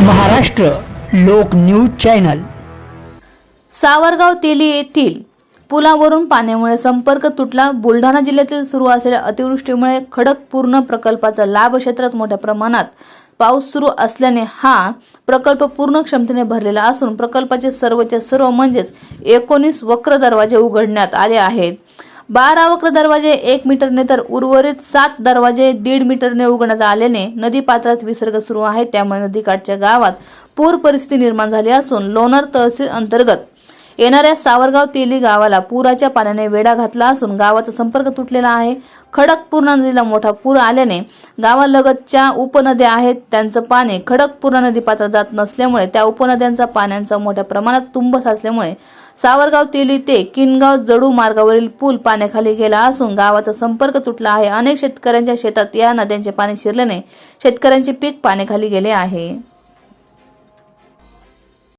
महाराष्ट्र लोक news channel. Savargaon तेली येथील पुलावरून पाण्यामुळे संपर्क तुटला. बुलढाणा जिल्ह्यातील सुरू असलेल्या अतिवृष्टीमुळे खडकपूर्ण प्रकल्पाचा लाभ क्षेत्रात मोठ्या प्रमाणात पाऊस सुरू असल्याने हा प्रकल्प पूर्ण क्षमतेने भरलेला असून प्रकल्पाचे सर्वच्या सर्व म्हणजेच एकोणीस वक्र दरवाजे उघडण्यात आले आहेत. बारा वक्र दरवाजे एक मीटरने तर उर्वरित सात दरवाजे दीड मीटरने उघडण्यात आल्याने नदी पात्रात विसर्ग सुरू आहे. त्यामुळे नदीकाठच्या गावात पूर परिस्थिती निर्माण झाली असून लोणार तहसील अंतर्गत येणाऱ्या सावरगाव तेली गावाला पुराच्या पाण्याने वेढा घातला असून गावाचा संपर्क तुटलेला आहे. खडकपूर्णा नदीला मोठा पूर आल्याने गावालगतच्या उपनद्या आहेत. त्यांचं पाणी खडकपूर्णा नदीपात्रात जात नसल्यामुळे त्या उपनद्यांचा पाण्याचा मोठ्या प्रमाणात तुंब साचल्यामुळे सावरगाव तेली ते किनगाव जडू मार्गावरील पूल पाण्याखाली गेला असून गावाचा संपर्क तुटला आहे. अनेक शेतकऱ्यांच्या शेतात या नद्यांचे पाणी शिरल्याने शेतकऱ्यांचे पीक पाण्याखाली गेले आहे.